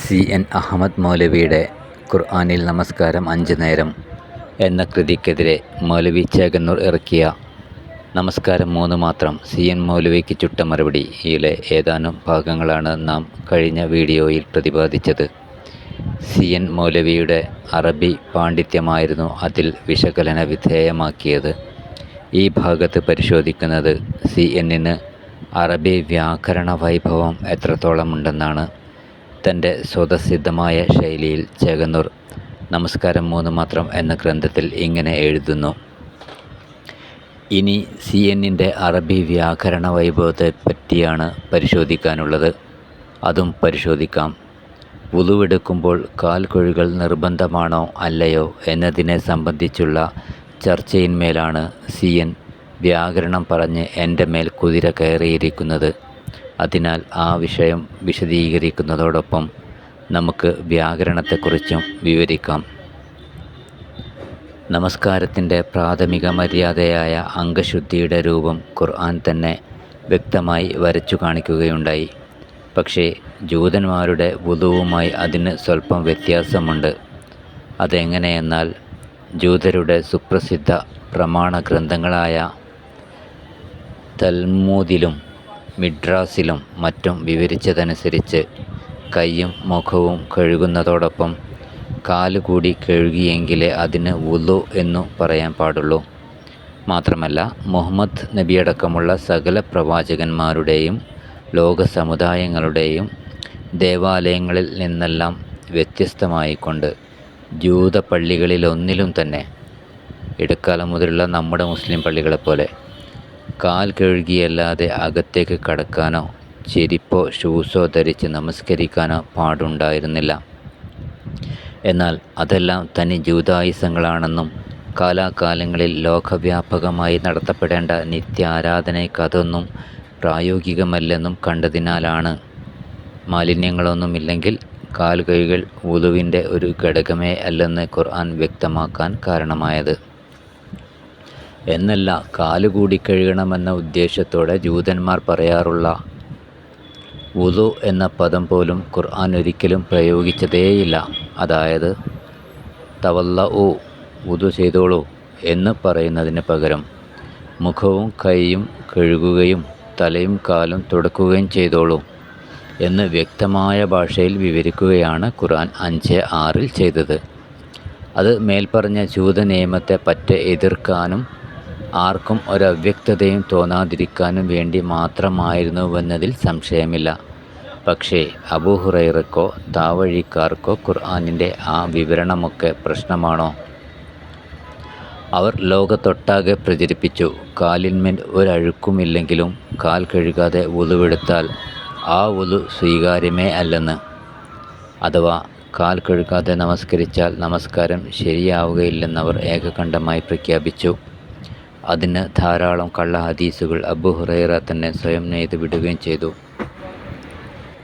C N Ahmed മൗലവിയുടെ ഖുർആനിൽ നമസ്കാരം അഞ്ച് നേരം എന്ന കൃതിക്കെതിരെ മൗലവി ചേകന്നൂർ ഇറക്കിയ നമസ്കാരം മൂന്ന് മാത്രം സി എൻ മൗലവിക്ക് ചുട്ട മറുപടി ഇയിലെ ഏതാനും ഭാഗങ്ങളാണ് നാം കഴിഞ്ഞ വീഡിയോയിൽ പ്രതിപാദിച്ചത്. സി എൻ മൗലവിയുടെ അറബി പാണ്ഡിത്യമായിരുന്നു അതിൽ വിശകലന വിധേയമാക്കിയത്. ഈ ഭാഗത്ത് പരിശോധിക്കുന്നത് സി എന്നിന് അറബി വ്യാകരണ വൈഭവം എത്രത്തോളമുണ്ടെന്നാണ്. തന്റെ സ്വതസിദ്ധമായ ശൈലിയിൽ ചേകന്നൂർ നമസ്കാരം മൂന്ന് മാത്രം എന്ന ഗ്രന്ഥത്തിൽ ഇങ്ങനെ എഴുതുന്നു. ഇനി സി എന്നിന്റെ അറബി വ്യാകരണ വൈഭവത്തെ പറ്റിയാണ് പരിശോധിക്കാനുള്ളത്. അതും പരിശോധിക്കാം. വുളുവെടുക്കുമ്പോൾ കാൽ കൊഴികൾ നിർബന്ധമാണോ അല്ലയോ എന്നതിനെ സംബന്ധിച്ചുള്ള ചർച്ചയിന്മേലാണ് സി എൻ വ്യാകരണം പറഞ്ഞ് എന്റെ മേൽ കുതിര കയറിയിരിക്കുന്നത്. അതിനാൽ ആ വിഷയം വിശദീകരിക്കുന്നതോടൊപ്പം നമുക്ക് വ്യാകരണത്തെക്കുറിച്ചും വിവരിക്കാം. നമസ്കാരത്തിന്റെ പ്രാഥമിക മര്യാദയായ അംഗശുദ്ധിയുടെ രൂപം ഖുർആൻ തന്നെ വ്യക്തമായി വരച്ചു കാണിക്കുകയുണ്ടായി. പക്ഷേ ജൂതന്മാരുടെ വുതുവുമായി അതിന് സ്വല്പം വ്യത്യാസമുണ്ട്. അതെങ്ങനെയെന്നാൽ ജൂതരുടെ സുപ്രസിദ്ധ പ്രമാണ ഗ്രന്ഥങ്ങളായ തൽമൂദിലും മിഡ്രാസിലും മറ്റും വിവരിച്ചതനുസരിച്ച് കൈയും മുഖവും കഴുകുന്നതോടൊപ്പം കാൽ കൂടി കഴുകിയെങ്കിലേ അതിന് വുളു എന്നു പറയാൻ പാടുള്ളൂ. മാത്രമല്ല മുഹമ്മദ് നബിയടക്കമുള്ള സകല പ്രവാചകന്മാരുടെയും ലോക സമുദായങ്ങളുടെയും ദേവാലയങ്ങളിൽ നിന്നെല്ലാം വ്യത്യസ്തമായിക്കൊണ്ട് ജൂത പള്ളികളിലൊന്നിലും തന്നെ ഇടക്കാലം മുതലുള്ള നമ്മുടെ മുസ്ലിം പള്ളികളെപ്പോലെ കാൽ കഴുകിയല്ലാതെ അകത്തേക്ക് കടക്കാനോ ചെരിപ്പോ ഷൂസോ ധരിച്ച് നമസ്കരിക്കാനോ പാടുണ്ടായിരുന്നില്ല. എന്നാൽ അതെല്ലാം തനി ജൂതായുസങ്ങളാണെന്നും കാലാകാലങ്ങളിൽ ലോകവ്യാപകമായി നടത്തപ്പെടേണ്ട നിത്യാരാധനയ്ക്കതൊന്നും പ്രായോഗികമല്ലെന്നും കണ്ടതിനാലാണ്. മാലിന്യങ്ങളൊന്നുമില്ലെങ്കിൽ കാൽകൈകൾ വുളുവിന്റെ ഒരു ഘടകമേ അല്ലെന്ന് ഖുർആൻ വ്യക്തമാക്കാൻ കാരണമായത്. എന്നല്ല കാലുകൂടി കഴുകണമെന്ന ഉദ്ദേശത്തോടെ ജൂതന്മാർ പറയാറുള്ള വുദു എന്ന പദം പോലും ഖുർആൻ ഒരിക്കലും പ്രയോഗിച്ചതേയില്ല. അതായത് തവല്ല ഓ വുതു ചെയ്തോളൂ എന്ന് പറയുന്നതിന് പകരം മുഖവും കൈയും കഴുകുകയും തലയും കാലും തുടക്കുകയും ചെയ്തോളൂ എന്ന് വ്യക്തമായ ഭാഷയിൽ വിവരിക്കുകയാണ് ഖുർആൻ അഞ്ച് ആറിൽ ചെയ്തത്. അത് മേൽപ്പറഞ്ഞ ജൂത നിയമത്തെ പറ്റ എതിർക്കാനും ആർക്കും ഒരവ്യക്തതയും തോന്നാതിരിക്കാനും വേണ്ടി മാത്രമായിരുന്നുവെന്നതിൽ സംശയമില്ല. പക്ഷേ അബൂഹുറൈറക്കോ താവഴിക്കാർക്കോ ഖുർആാനിന്റെ ആ വിവരണമൊക്കെ പ്രശ്നമാണോ? അവർ ലോകത്തൊട്ടാകെ പ്രചരിപ്പിച്ചു. കാലിന്മേൽ ഒരഴുക്കുമില്ലെങ്കിലും കാൽ കഴുകാതെ വുളുവെടുത്താൽ ആ വുളു സ്വീകാര്യമേ അല്ലെന്ന്. അഥവാ കാൽ കഴുകാതെ നമസ്കരിച്ചാൽ നമസ്കാരം ശരിയാവുകയില്ലെന്നവർ ഏകകണ്ഠമായി പ്രഖ്യാപിച്ചു. അതിന് ധാരാളം കള്ള ഹദീസുകൾ അബു ഹുറൈറ തന്നെ സ്വയം നെയ്ത് വിടുകയും ചെയ്തു.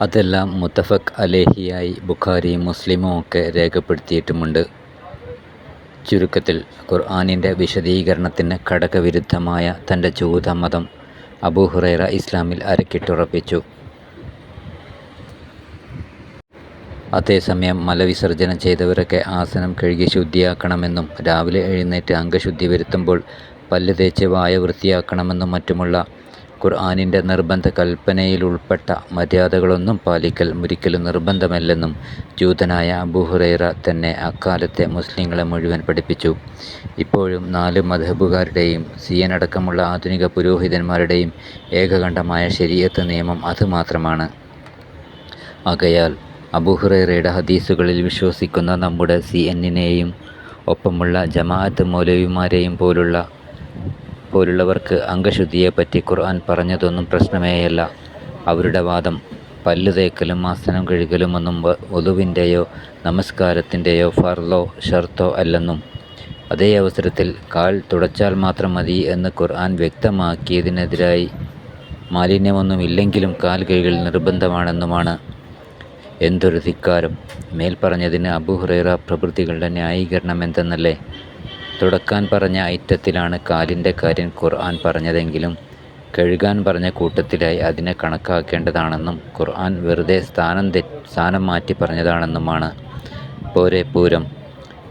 അതെല്ലാം മുത്തഫക് അലേഹിയായി ബുഖാരിയും മുസ്ലിമും ഒക്കെ രേഖപ്പെടുത്തിയിട്ടുമുണ്ട്. ചുരുക്കത്തിൽ ഖുർആാനിന്റെ വിശദീകരണത്തിന് ഘടകവിരുദ്ധമായ തന്റെ ജൂതമതം അബൂ ഹുറൈറ ഇസ്ലാമിൽ അരക്കിട്ടുറപ്പിച്ചു. അതേസമയം മലവിസർജനം ചെയ്തവരൊക്കെ ആസനം കഴുകി ശുദ്ധിയാക്കണമെന്നും രാവിലെ എഴുന്നേറ്റ് അംഗശുദ്ധി വരുത്തുമ്പോൾ പല്ല് തേച്ച് വായ വൃത്തിയാക്കണമെന്നും മറ്റുമുള്ള ഖുർആാനിന്റെ നിർബന്ധ കൽപ്പനയിൽ ഉൾപ്പെട്ട മര്യാദകളൊന്നും പാലിക്കൽ ഒരിക്കലും നിർബന്ധമല്ലെന്നും ജൂതനായ അബുഹുറൈറ തന്നെ അക്കാലത്തെ മുസ്ലിങ്ങളെ മുഴുവൻ പഠിപ്പിച്ചു. ഇപ്പോഴും നാല് മധബുകാരുടെയും സിയനടക്കമുള്ള ആധുനിക പുരോഹിതന്മാരുടെയും ഏകകണ്ഠമായ ശരീരത്ത് നിയമം അതുമാത്രമാണ് ആകയാൽ അബൂഹുറൈറയുടെ ഹദീസുകളിൽ വിശ്വസിക്കുന്ന നമ്മുടെ സി എന്നിനെയും ഒപ്പമുള്ള ജമാഅത്ത് മൗലവിമാരെയും പോലുള്ള പോലുള്ളവർക്ക് അംഗശുദ്ധിയെപ്പറ്റി ഖുർആൻ പറഞ്ഞതൊന്നും പ്രശ്നമേയല്ല. അവരുടെ വാദം പല്ല് തേക്കലും ആസനം കഴുകലുമൊന്നും ഒതുവിന്റെയോ നമസ്കാരത്തിന്റെയോ ഫർലോ ഷർത്തോ അല്ലെന്നും അതേ അവസരത്തിൽ കാൽ തുടച്ചാൽ മാത്രം മതി എന്ന് ഖുർആൻ വ്യക്തമാക്കിയതിനെതിരായി മാലിന്യമൊന്നുമില്ലെങ്കിലും കാൽ കഴുകൽ നിർബന്ധമാണെന്നുമാണ് എന്തൊരു ധിക്കാരം. മേൽപ്പറഞ്ഞതിന് അബുഹുറൈറ പ്രവൃത്തികളുടെ ന്യായീകരണം എന്തെന്നല്ലേ? തുടക്കാൻ പറഞ്ഞ ഐറ്റത്തിലാണ് കാലിന്റെ കാര്യം ഖുർആൻ പറഞ്ഞതെങ്കിലും കഴുകാൻ പറഞ്ഞ കൂട്ടത്തിലായി അതിനെ കണക്കാക്കേണ്ടതാണെന്നും ഖുർആൻ വെറുതെ സ്ഥാനം തെ സ്ഥാനം മാറ്റി പറഞ്ഞതാണെന്നുമാണ്. പോരെ പൂരം.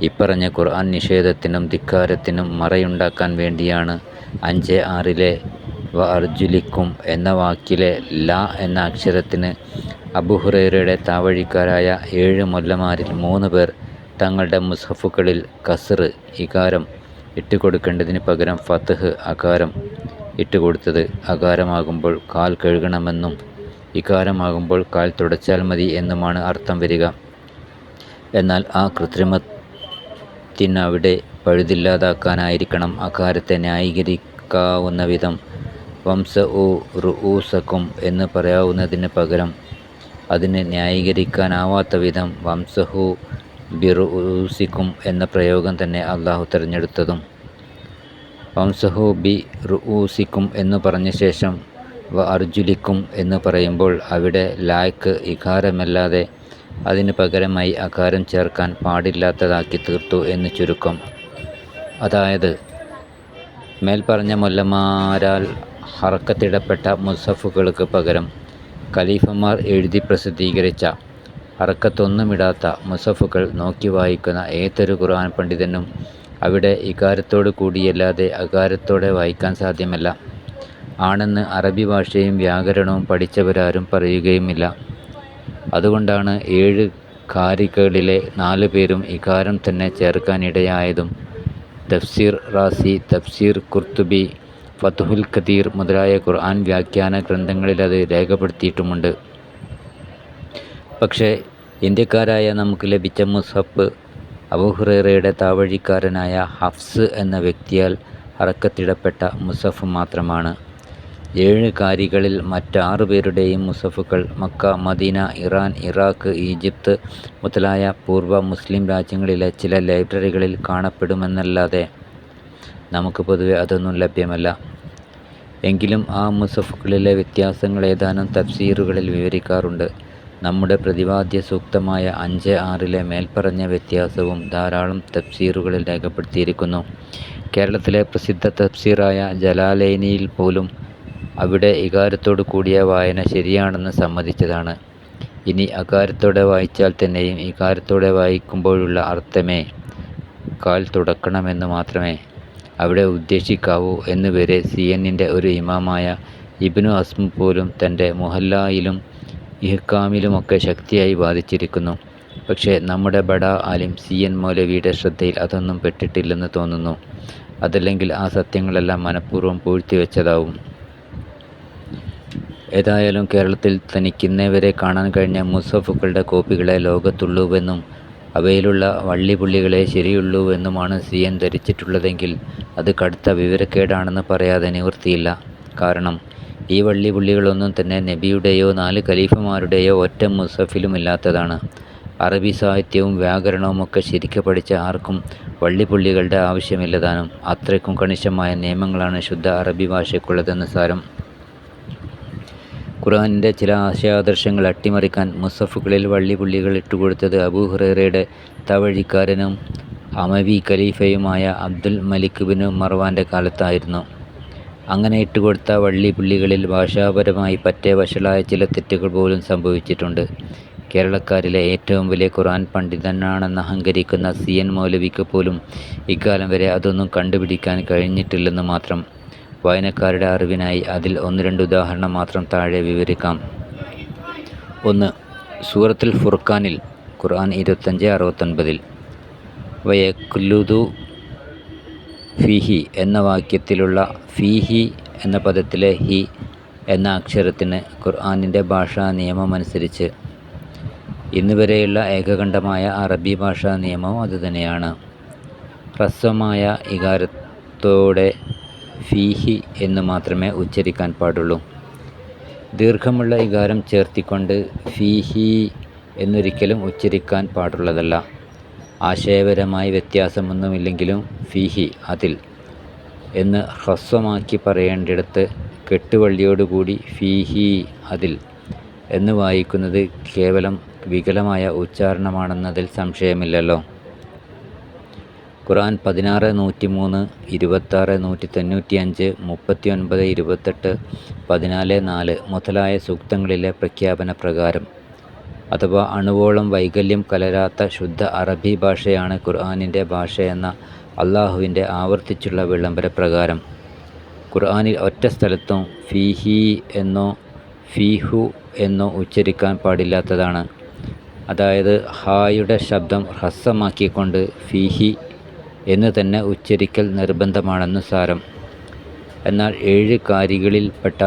ഇപ്പറഞ്ഞ ഖുർആൻ നിഷേധത്തിനും ധിക്കാരത്തിനും മറയുണ്ടാക്കാൻ വേണ്ടിയാണ് അഞ്ച് ആറിലെ വ അർജുലിക്കും എന്ന വാക്കിലെ ല എന്ന അക്ഷരത്തിന് അബുഹുറയുടെ താവഴിക്കാരായ ഏഴ് മൊല്ലമാരിൽ മൂന്ന് പേർ തങ്ങളുടെ മുസഫുകളിൽ കസറ് ഇകാരം ഇട്ട് ഇട്ടുകൊടുക്കേണ്ടതിന് പകരം ഫത്ത്ഹ് അകാരം ഇട്ടുകൊടുത്തത് അകാരമാകുമ്പോൾ കാൽ കഴുകണമെന്നും ഇകാരമാകുമ്പോൾ കാൽ തുടച്ചാൽ മതി എന്നുമാണ് അർത്ഥം വരിക. എന്നാൽ ആ കൃത്രിമത്തിനവിടെ പഴുതില്ലാതാക്കാനായിരിക്കണം അകാരത്തെ ന്യായീകരിക്കാവുന്ന വിധം. വംസ ഉ റുസക്കും എന്ന് പറയാവുന്നതിന് പകരം അതിന് ന്യായീകരിക്കാനാവാത്ത വിധം വംസഹു ബിറുഊസിക്കും എന്ന പ്രയോഗം തന്നെ അള്ളാഹു തിരഞ്ഞെടുത്തതും. വംസഹു ബി റുഊസിക്കും എന്ന് പറഞ്ഞ ശേഷം വ അർജുലിക്കും എന്ന് പറയുമ്പോൾ അവിടെ ലായ്ക്ക് ഇകാരമല്ലാതെ അതിന് പകരമായി അകാരം ചേർക്കാൻ പാടില്ലാത്തതാക്കി തീർത്തു എന്ന് ചുരുക്കം. അതായത് മേൽപ്പറഞ്ഞ മൊല്ലമാരാൽ ഹറക്കത്തിടപ്പെട്ട മുസഫുകൾക്ക് പകരം ഖലീഫമാർ എഴുതി പ്രസിദ്ധീകരിച്ച ഹറക്കത്തൊന്നുമിടാത്ത മുസഫുകൾ നോക്കി വായിക്കുന്ന ഏതൊരു ഖുർആൻ പണ്ഡിതനും അവിടെ ഇകാരത്തോടു കൂടിയല്ലാതെ അകാരത്തോടെ വായിക്കാൻ സാധ്യമല്ല. ആണെന്ന് അറബി ഭാഷയും വ്യാകരണവും പഠിച്ചവരാരും പറയുകയുമില്ല. അതുകൊണ്ടാണ് ഏഴ് കാരികളിലെ നാല് പേരും ഇകാരം തന്നെ ചേർക്കാനിടയായതും. തഫ്സീർ റാസി തഫ്സീർ കുർത്തുബി ഫതുഹുൽ ഖദീർ മുതലായ ഖുർആൻ വ്യാഖ്യാന ഗ്രന്ഥങ്ങളിലത് രേഖപ്പെടുത്തിയിട്ടുമുണ്ട്. പക്ഷേ ഇന്ത്യക്കാരായ നമുക്ക് ലഭിച്ച മുസഫ് അബുഹുറേറയുടെ താവഴിക്കാരനായ ഹഫ്സ് എന്ന വ്യക്തിയാൽ അറക്കത്തിടപ്പെട്ട മുസഫ് മാത്രമാണ്. ഏഴ് കാരികളിൽ മറ്റാറു പേരുടെയും മുസഫുകൾ Mecca Medina Iran Iraq Egypt മുതലായ പൂർവ മുസ്ലിം രാജ്യങ്ങളിലെ ചില ലൈബ്രറികളിൽ കാണപ്പെടുമെന്നല്ലാതെ നമുക്ക് പൊതുവെ അതൊന്നും ലഭ്യമല്ല. എങ്കിലും ആ മുസഫുകളിലെ വ്യത്യാസങ്ങൾ ഏതാനും തഫ്സീറുകളിൽ വിവരിക്കാറുണ്ട്. നമ്മുടെ പ്രതിപാദ്യ സൂക്തമായ അഞ്ച് ആറിലെ മേൽപ്പറഞ്ഞ വ്യത്യാസവും ധാരാളം തഫ്സീറുകളിൽ രേഖപ്പെടുത്തിയിരിക്കുന്നു. കേരളത്തിലെ പ്രസിദ്ധ തഫ്സീറായ ജലാലൈനിയിൽ പോലും അവിടെ ഇകാരത്തോടു കൂടിയ വായന ശരിയാണെന്ന് സമ്മതിച്ചതാണ്. ഇനി അകാരത്തോടെ വായിച്ചാൽ തന്നെയും ഇകാരത്തോടെ വായിക്കുമ്പോഴുള്ള അർത്ഥമേ കാൽ തുടക്കണമെന്ന് മാത്രമേ അവിടെ ഉദ്ദേശിക്കാവൂ എന്നുവരെ സി എന്നിന്റെ ഒരു ഇമാമായ ഇബ്നു അസ്മു പോലും തന്റെ മുഹല്ലായിലും ഇഹ്കാമിലുമൊക്കെ ശക്തിയായി ബാധിച്ചിരിക്കുന്നു. പക്ഷേ നമ്മുടെ ബഡ ആലിം സി എൻ മൗലവിയുടെ ശ്രദ്ധയിൽ അതൊന്നും പെട്ടിട്ടില്ലെന്ന് തോന്നുന്നു. അതല്ലെങ്കിൽ ആ സത്യങ്ങളെല്ലാം മനഃപൂർവം പൂഴ്ത്തിവെച്ചതാവും. ഏതായാലും കേരളത്തിൽ തനിക്കിന്നേ വരെ കാണാൻ കഴിഞ്ഞ മുസഫുക്കളുടെ കോപ്പികളെ ലോകത്തുള്ളൂവെന്നും അവയിലുള്ള വള്ളിപുള്ളികളെ ശരിയുള്ളൂവെന്നുമാണ് സി എൻ ധരിച്ചിട്ടുള്ളതെങ്കിൽ അത് കടുത്ത വിവരക്കേടാണെന്ന് പറയാതെ നിവൃത്തിയില്ല. കാരണം ഈ വള്ളി പുള്ളികളൊന്നും തന്നെ നബിയുടെയോ നാല് ഖലീഫമാരുടെയോ ഒറ്റ മുസഫിലുമില്ലാത്തതാണ്. അറബി സാഹിത്യവും വ്യാകരണവും ഒക്കെ ശരിക്ക് പഠിച്ച ആർക്കും വള്ളിപ്പുള്ളികളുടെ ആവശ്യമില്ലതാനും അത്രയ്ക്കും കണിശമായ നിയമങ്ങളാണ് ശുദ്ധ അറബി ഭാഷയ്ക്കുള്ളതെന്ന് സാരം. ഖുറാനിന്റെ ചില ആശയാദർശങ്ങൾ അട്ടിമറിക്കാൻ മുസഫുകളിൽ വള്ളിപുള്ളികൾ ഇട്ടുകൊടുത്തത് അബൂ തവഴിക്കാരനും അമവി ഖലീഫയുമായ അബ്ദുൽ മലിക് ബിൻ മർവാന്റെ കാലത്തായിരുന്നു. അങ്ങനെ ഇട്ടുകൊടുത്ത വള്ളിപുള്ളികളിൽ ഭാഷാപരമായി പറ്റേ വഷളായ ചില തെറ്റുകൾ പോലും സംഭവിച്ചിട്ടുണ്ട്. കേരളക്കാരിലെ ഏറ്റവും വലിയ ഖുർആൻ പണ്ഡിതനാണെന്ന് അഹങ്കരിക്കുന്ന സി എൻ മൗലവിക്ക് പോലും ഇക്കാലം വരെ അതൊന്നും കണ്ടുപിടിക്കാൻ കഴിഞ്ഞിട്ടില്ലെന്ന് മാത്രം. വായനക്കാരുടെ അറിവിനായി അതിൽ ഒന്ന് രണ്ട് ഉദാഹരണം മാത്രം താഴെ വിവരിക്കാം. ഒന്ന് സൂറത്തുൽ ഫുർഖാനിൽ ഖുർആൻ ഇരുപത്തഞ്ച് അറുപത്തൊൻപതിൽ. വയക്കുലുദു ഫിഹി എന്ന വാക്യത്തിലുള്ള ഫീഹി എന്ന പദത്തിലെ ഹി എന്ന അക്ഷരത്തിന് ഖുർആാനിന്റെ ഭാഷാ നിയമമനുസരിച്ച് ഇന്ന് വരെയുള്ള ഏകകണ്ഠമായ അറബി ഭാഷാ നിയമം അതുതന്നെയാണ് ഹ്രസ്വമായ ഇകാരത്തോടെ ഫീഹി എന്ന് മാത്രമേ ഉച്ചരിക്കാൻ പാടുള്ളൂ. ദീർഘമുള്ള ഇകാരം ചേർത്തിക്കൊണ്ട് ഫീഹി എന്നൊരിക്കലും ഉച്ചരിക്കാൻ പാടുള്ളതല്ല. ആശയപരമായി വ്യത്യാസമൊന്നുമില്ലെങ്കിലും ഫീഹി അതിൽ. എന്ന് ഹ്രസ്വമാക്കി പറയേണ്ടിടത്ത് കെട്ടുവള്ളിയോടുകൂടി ഫീഹി അതിൽ. എന്ന് വായിക്കുന്നത് കേവലം വികലമായ ഉച്ചാരണമാണെന്നതിൽ സംശയമില്ലല്ലോ. ഖുർആൻ പതിനാറ് നൂറ്റി മൂന്ന് ഇരുപത്താറ് നൂറ്റി തൊണ്ണൂറ്റി അഞ്ച് മുപ്പത്തി ഒൻപത് ഇരുപത്തെട്ട് പതിനാല് നാല് മുതലായ സൂക്തങ്ങളിലെ പ്രഖ്യാപന പ്രകാരം അഥവാ അണുവോളം വൈകല്യം കലരാത്ത ശുദ്ധ അറബി ഭാഷയാണ് ഖുർആാനിന്റെ ഭാഷയെന്ന അള്ളാഹുവിന്റെ ആവർത്തിച്ചുള്ള വിളംബര പ്രകാരം ഖുർആനിൽ ഒറ്റ സ്ഥലത്തും ഫീഹി എന്നോ ഫീഹു എന്നോ ഉച്ചരിക്കാൻ പാടില്ലാത്തതാണ്. അതായത് ഹായുടെ ശബ്ദം ഹ്രസ്വമാക്കിക്കൊണ്ട് ഫീഹി എന്ന് തന്നെ ഉച്ചരിക്കൽ നിർബന്ധമാണെന്ന് സാരം. എന്നാൽ ഏഴ് കാരികളിൽപ്പെട്ട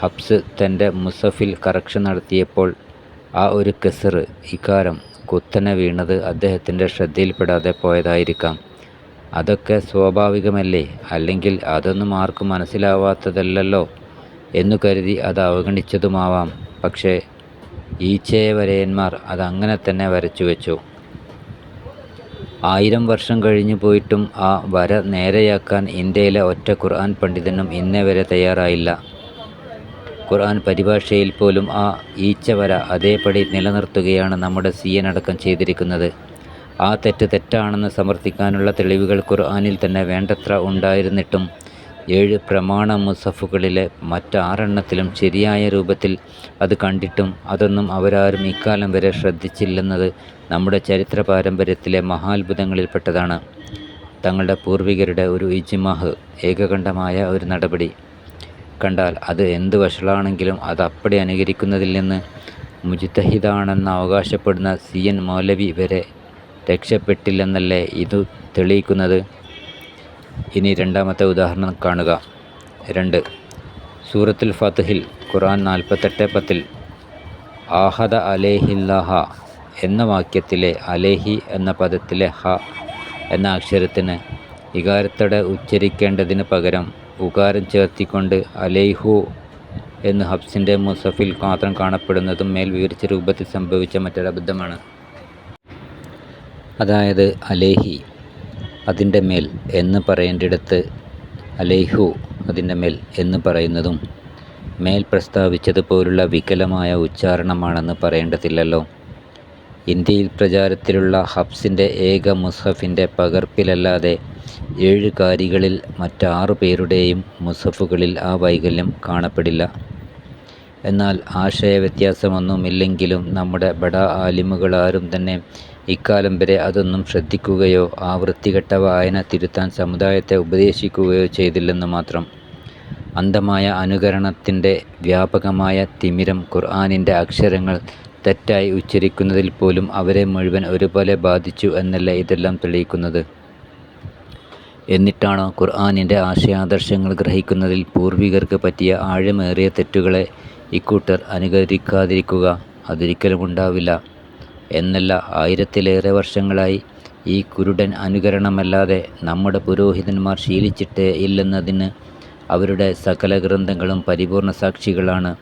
ഹബ്സ് തന്റെ മുസഫിൽ കറക്ഷൻ നടത്തിയപ്പോൾ ആ ഒരു കെസർ ഇക്കാരം കുത്തനെ വീണത് അദ്ദേഹത്തിന്റെ ശ്രദ്ധയിൽപ്പെടാതെ പോയതായിരിക്കാം. അതൊക്കെ സ്വാഭാവികമല്ലേ? അല്ലെങ്കിൽ അതൊന്നും ആർക്കും മനസ്സിലാവാത്തതല്ലോ എന്നു കരുതി അത് അവഗണിച്ചതുമാവാം. പക്ഷേ ഈച്ചയെ വരയന്മാർ അതങ്ങനെ തന്നെ വരച്ചു വെച്ചു. ആയിരം വർഷം കഴിഞ്ഞു പോയിട്ടും ആ വര നേരെയാക്കാൻ ഇന്ത്യയിലെ ഒറ്റ ഖുർആൻ പണ്ഡിതനും ഇന്നേ വരെ തയ്യാറായില്ല. ഖുർആൻ പരിഭാഷയിൽ പോലും ആ ഈച്ചവര അതേപടി നിലനിർത്തുകയാണ് നമ്മുടെ സി എൻ അടക്കം ചെയ്തിരിക്കുന്നത്. ആ തെറ്റ് തെറ്റാണെന്ന് സമർത്ഥിക്കാനുള്ള തെളിവുകൾ ഖുർആനിൽ തന്നെ വേണ്ടത്ര ഉണ്ടായിരുന്നിട്ടും ഏഴ് പ്രമാണ മുസഫുകളിലെ മറ്റാറെണ്ണത്തിലും ശരിയായ രൂപത്തിൽ അത് കണ്ടിട്ടും അതൊന്നും അവരാരും ഇക്കാലം വരെ ശ്രദ്ധിച്ചില്ലെന്നത് നമ്മുടെ ചരിത്ര പാരമ്പര്യത്തിലെ മഹാത്ഭുതങ്ങളിൽപ്പെട്ടതാണ്. തങ്ങളുടെ പൂർവികരുടെ ഒരു ഇജ്മാഹ് ഏകകണ്ഠമായ ഒരു നടപടി. കണ്ടാൽ അത് എന്ത് വഷളാണെങ്കിലും അത് അപ്പടി അനുകരിക്കുന്നതിൽ നിന്ന് മുജിത്തഹിദാണെന്ന് അവകാശപ്പെടുന്ന സി എൻ മൗലവി വരെ രക്ഷപ്പെട്ടില്ലെന്നല്ലേ ഇത് തെളിയിക്കുന്നത്? ഇനി രണ്ടാമത്തെ ഉദാഹരണം കാണുക. രണ്ട്. സൂറത്തുൽ ഫത്തുഹിൽ ഖുറാൻ നാൽപ്പത്തെട്ട് പത്തിൽ ആഹദ അലേഹില്ലാഹ എന്ന വാക്യത്തിലെ അലേഹി എന്ന പദത്തിലെ ഹ എന്ന അക്ഷരത്തിന് ഇകാരത്തോടെ ഉച്ചരിക്കേണ്ടതിന് പകരം ഉകാരം ചേർത്തിക്കൊണ്ട് അലൈഹു എന്ന് ഹബ്സിന്റെ മുസഫിൽ മാത്രം കാണപ്പെടുന്നതും മേൽ വിവരിച്ച രൂപത്തിൽ സംഭവിച്ച മറ്റൊരബദ്ധമാണ് അതായത് അലേഹി അതിന്റെ മേൽ എന്ന് പറയേണ്ടിടത്ത് അലേഹു അതിന്റെ മേൽ എന്ന് പറയുന്നതും മേൽ പ്രസ്താവിച്ചതുപോലുള്ള വികലമായ ഉച്ചാരണമാണെന്ന് പറയേണ്ടതില്ലല്ലോ. ഇന്ത്യയിൽ പ്രചാരത്തിലുള്ള ഹബ്സിന്റെ ഏക മുസഫിന്റെ പകർപ്പിലല്ലാതെ ഏഴ് കാരികളിൽ മറ്റാറു പേരുടെയും മുസഫുകളിൽ ആ വൈകല്യം കാണപ്പെടില്ല. എന്നാൽ ആശയവ്യത്യാസമൊന്നുമില്ലെങ്കിലും നമ്മുടെ ബഡ ആലിമുകളാരും തന്നെ ഇക്കാലം വരെ അതൊന്നും ശ്രദ്ധിക്കുകയോ ആ വൃത്തികെട്ട വായന തിരുത്താൻ സമുദായത്തെ ഉപദേശിക്കുകയോ ചെയ്തില്ലെന്ന് മാത്രം. അന്ധമായ അനുകരണത്തിന്റെ വ്യാപകമായ തിമിരം ഖുർആാനിന്റെ അക്ഷരങ്ങൾ തെറ്റായി ഉച്ചരിക്കുന്നതിൽ പോലും അവരെ മുഴുവൻ ഒരുപോലെ ബാധിച്ചു എന്നല്ല ഇതെല്ലാം തെളിയിക്കുന്നത്? എന്നിട്ടാണോ ഖുർആാനിന്റെ ആശയാദർശങ്ങൾ ഗ്രഹിക്കുന്നതിൽ പൂർവികർക്ക് പറ്റിയ ആഴമേറിയ തെറ്റുകളെ ഇക്കൂട്ടർ അനുകരിക്കാതിരിക്കുക അതൊരിക്കലും ഉണ്ടാവില്ല. എന്നല്ല ആയിരത്തിലേറെ വർഷങ്ങളായി ഈ കുരുടൻ അനുകരണമല്ലാതെ നമ്മുടെ പുരോഹിതന്മാർ ശീലിച്ചിട്ടേ ഇല്ലെന്നതിന് അവരുടെ സകല ഗ്രന്ഥങ്ങളും പരിപൂർണ സാക്ഷികളാണ്.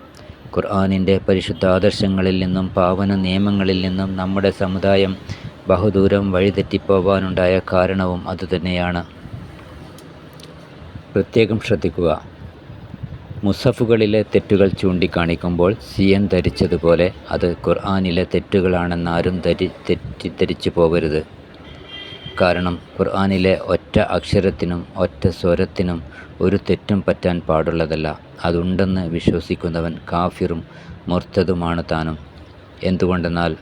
ഖുർആാനിന്റെ പരിശുദ്ധ ആദർശങ്ങളിൽ നിന്നും പാവന നിയമങ്ങളിൽ നിന്നും നമ്മുടെ സമുദായം ബഹുദൂരം വഴിതെറ്റിപ്പോവാനുണ്ടായ കാരണവും അതുതന്നെയാണ്. പ്രത്യേകം ശ്രദ്ധിക്കുക. മുസഫുകളിലെ തെറ്റുകൾ ചൂണ്ടിക്കാണിക്കുമ്പോൾ സി എൻ ധരിച്ചതുപോലെ അത് ഖുർആാനിലെ തെറ്റുകളാണെന്ന് ആരും ധരി തെറ്റിദ്ധരിച്ചു പോകരുത്. കാരണം ഖുർആാനിലെ ഒറ്റ അക്ഷരത്തിനും ഒറ്റ സ്വരത്തിനും ഒരു തെറ്റും പറ്റാൻ പാടുള്ളതല്ല. അതുണ്ടെന്ന് വിശ്വസിക്കുന്നവൻ കാഫിറും മുർത്തതുമാണ് താനും. എന്തുകൊണ്ടെന്നാൽ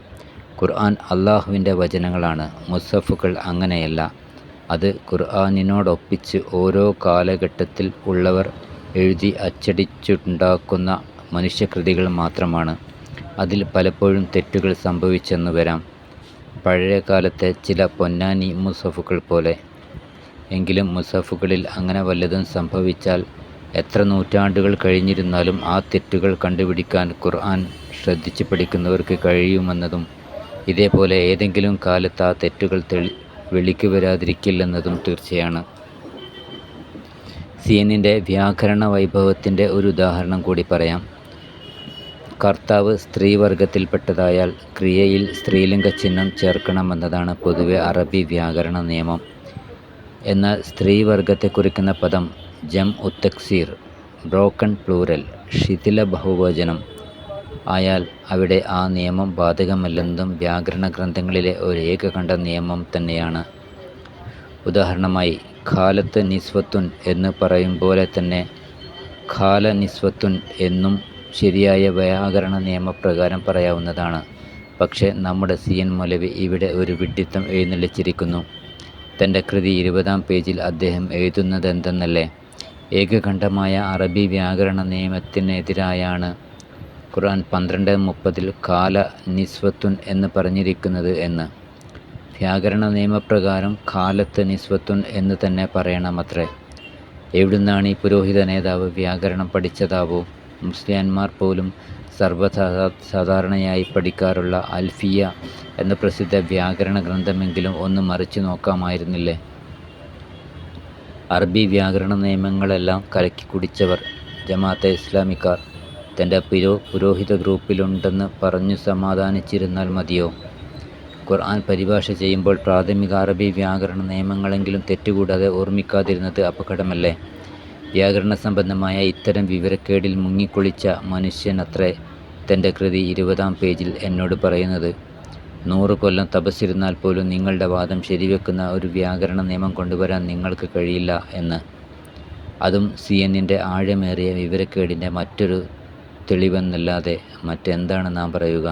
ഖുർആൻ അള്ളാഹുവിന്റെ വചനങ്ങളാണ്. മുസഫുകൾ അങ്ങനെയല്ല. അത് ഖുർആാനിനോടൊപ്പിച്ച് ഓരോ കാലഘട്ടത്തിൽ ഉള്ളവർ എഴുതി അച്ചടിച്ചുണ്ടാക്കുന്ന മനുഷ്യകൃതികൾ മാത്രമാണ്. അതിൽ പലപ്പോഴും തെറ്റുകൾ സംഭവിച്ചെന്ന് വരാം. പഴയകാലത്തെ ചില പൊന്നാനി മുസഫുകൾ പോലെ. എങ്കിലും മുസഫുകളിൽ അങ്ങനെ വല്ലതും സംഭവിച്ചാൽ എത്ര നൂറ്റാണ്ടുകൾ കഴിഞ്ഞിരുന്നാലും ആ തെറ്റുകൾ കണ്ടുപിടിക്കാൻ ഖുർആൻ ശ്രദ്ധിച്ച് പഠിക്കുന്നവർക്ക് കഴിയുമെന്നതും ഇതേപോലെ ഏതെങ്കിലും കാലത്ത് ആ തെറ്റുകൾ തെളി വെളിക്ക് വരാതിരിക്കില്ലെന്നതും തീർച്ചയാണ്. സീനിന്റെ വ്യാകരണ വൈഭവത്തിന്റെ ഒരു ഉദാഹരണം കൂടി പറയാം. കർത്താവ് സ്ത്രീവർഗത്തിൽപ്പെട്ടതായാൽ ക്രിയയിൽ സ്ത്രീലിംഗ ചിഹ്നം ചേർക്കണമെന്നതാണ് പൊതുവെ അറബി വ്യാകരണ നിയമം. എന്നാൽ സ്ത്രീവർഗത്തെ കുറിക്കുന്ന പദം ജം ഉത്തക്സീർ ബ്രോക്കൺ പ്ലൂരൽ ശിഥില ബഹുവചനം ആയാൽ അവിടെ ആ നിയമം ബാധകമല്ലെന്നും വ്യാകരണ ഗ്രന്ഥങ്ങളിലെ ഒരു ഏകകണ്ഠ നിയമം തന്നെയാണ്. ഉദാഹരണമായി ഖാലത്ത് നിസ്വത്തുൻ എന്ന് പറയും പോലെ തന്നെ ഖാല നിസ്വത്തുൻ എന്നും ശരിയായ വ്യാകരണ നിയമപ്രകാരം പറയാവുന്നതാണ്. പക്ഷേ നമ്മുടെ സി എൻ മൗലവി ഇവിടെ ഒരു വിഡ്ഢിത്തം എഴുന്നള്ളിച്ചിരിക്കുന്നു. തന്റെ കൃതി ഇരുപതാം പേജിൽ അദ്ദേഹം എഴുതുന്നതെന്തെന്നല്ലേ? ഏകകണ്ഠമായ അറബി വ്യാകരണ നിയമത്തിനെതിരായാണ് ഖുർആൻ പന്ത്രണ്ട് മുപ്പതിൽ കാല നിസ്വത്തുൻ എന്ന് പറഞ്ഞിരിക്കുന്നത് എന്ന്. വ്യാകരണ നിയമപ്രകാരം കാലത്ത് നിസ്വത്തുൻ എന്ന് തന്നെ പറയണമത്രേ. എവിടുന്നാണ് ഈ പുരോഹിത നേതാവ് വ്യാകരണം പഠിച്ചതാവോ? മുസ്ലിയാന്മാർ പോലും സർവസാധാ സാധാരണയായി പഠിക്കാറുള്ള അൽഫിയ എന്ന പ്രസിദ്ധ വ്യാകരണ ഗ്രന്ഥമെങ്കിലും ഒന്ന് മറിച്ചു നോക്കാമായിരുന്നില്ലേ? അറബി വ്യാകരണ നിയമങ്ങളെല്ലാം കലക്കി കുടിച്ചവർ ജമാഅത്തെ ഇസ്ലാമിക്കാർ. തന്റെ പുരോ പുരോഹിത ഗ്രൂപ്പിലുണ്ടെന്ന് പറഞ്ഞു സമാധാനിച്ചിരുന്നാൽ മതിയോ? ഖുർആൻ പരിഭാഷ ചെയ്യുമ്പോൾ പ്രാഥമിക അറബി വ്യാകരണ നിയമങ്ങളെങ്കിലും തെറ്റുകൂടാതെ ഓർമ്മിക്കാതിരുന്നത് അപകടമല്ലേ? വ്യാകരണ സംബന്ധമായ ഇത്തരം വിവരക്കേടിൽ മുങ്ങിക്കുളിച്ച മനുഷ്യനത്രേ തന്റെ കൃതി ഇരുപതാം പേജിൽ എന്നോട് പറയുന്നത്. നൂറ് കൊല്ലം തപസ്സിരുന്നാൽ പോലും നിങ്ങളുടെ വാദം ശരിവെക്കുന്ന ഒരു വ്യാകരണ നിയമം കൊണ്ടുവരാൻ നിങ്ങൾക്ക് കഴിയില്ല എന്ന്. അതും സി എന്നിന്റെ ആഴമേറിയ വിവരക്കേടിന്റെ മറ്റൊരു തെളിവെന്നല്ലാതെ മറ്റെന്താണ് നാം പറയുക?